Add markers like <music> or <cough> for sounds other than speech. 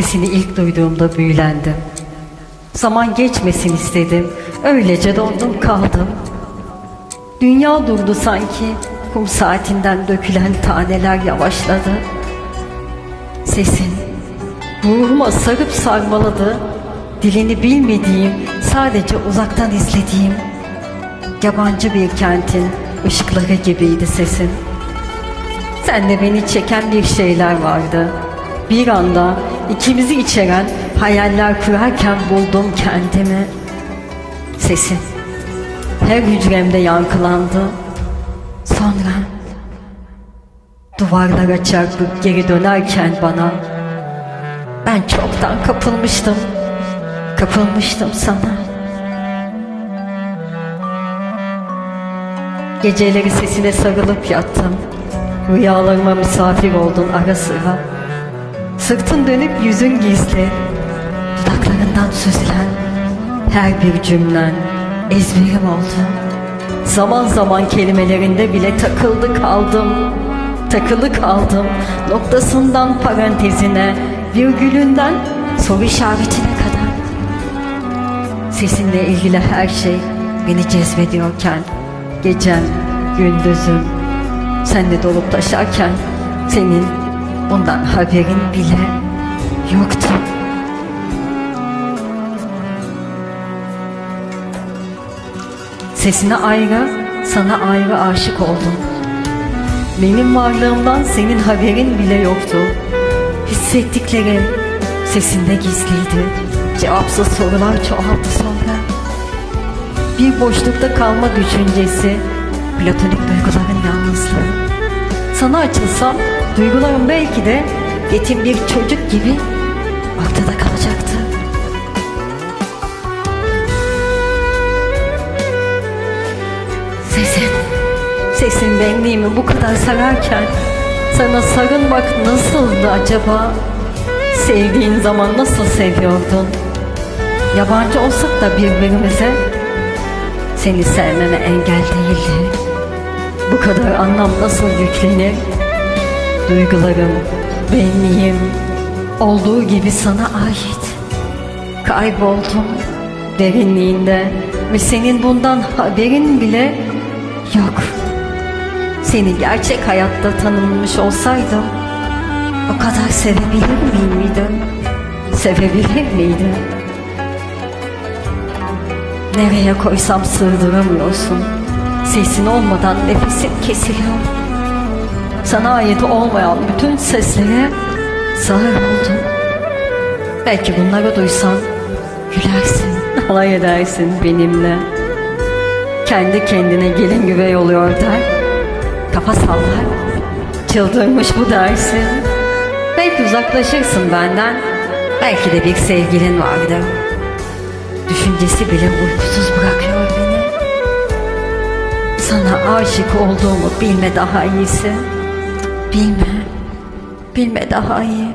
Sesini ilk duyduğumda büyülendim. Zaman geçmesin istedim. Öylece dondum kaldım. Dünya durdu sanki. Kum saatinden dökülen taneler yavaşladı. Sesin ruhuma sarıp sarmaladı. Dilini bilmediğim, sadece uzaktan izlediğim yabancı bir kentin ışıkları gibiydi sesin. Sende beni çeken bir şeyler vardı. Bir anda ikimizi içeren hayaller kurarken buldum kendimi. Sesin her hücremde yankılandı. Sonra duvarlara çarpıp geri dönerken bana ben çoktan kapılmıştım. Kapılmıştım sana. Geceleri sesine sarılıp yattım. Rüyalarıma misafir oldun ara sıra. Sırtın dönüp yüzün gizli. Dudaklarından süzülen her bir cümlen ezberim oldu. Zaman zaman kelimelerinde bile takıldı kaldım. Takılı kaldım noktasından parantezine, virgülünden soru işaretine kadar. Sesinle ilgili her şey beni cezbediyorken Gecem, gündüzüm Senle dolup taşarken Senin bundan haberin bile yoktu. Sesine ayrı, sana ayrı aşık oldum. Benim varlığımdan senin haberin bile yoktu. Hissettiklerim sesinde gizliydi. Cevapsız sorular çoğaldı sonra. Bir boşlukta kalma düşüncesi, platonik duyguların yalnızlığı. Sana açılsam duygularım belki de yetim bir çocuk gibi ortada kalacaktı. Sesin, sesin benliğimi bu kadar sararken sana sarılmak nasıldı acaba? Sevdiğin zaman nasıl seviyordun? Yabancı olsak da birbirimize seni sevmeme engel değildi. Bu kadar anlam nasıl yüklenir? Duygularım, benliğim olduğu gibi sana ait. Kayboldum derinliğinde ve senin bundan haberin bile yok. Seni gerçek hayatta tanınmış olsaydım o kadar sevebilir miydim? Sevebilir miydim? Nereye koysam sığdıramıyorsun. Sesin olmadan nefesim kesiliyor. Sana ait olmayan bütün seslere sağır oldum. Belki bunları duysan gülersin, <laughs> alay edersin benimle. Kendi kendine gelin güvey oluyor der. Kafa sallar. Çıldırmış bu dersin. Belki uzaklaşırsın benden. Belki de bir sevgilin vardır. Düşüncesi bile uykusuz bırakıyor beni. Sana aşık olduğumu bilme daha iyisi. Bilme, bilme daha iyi.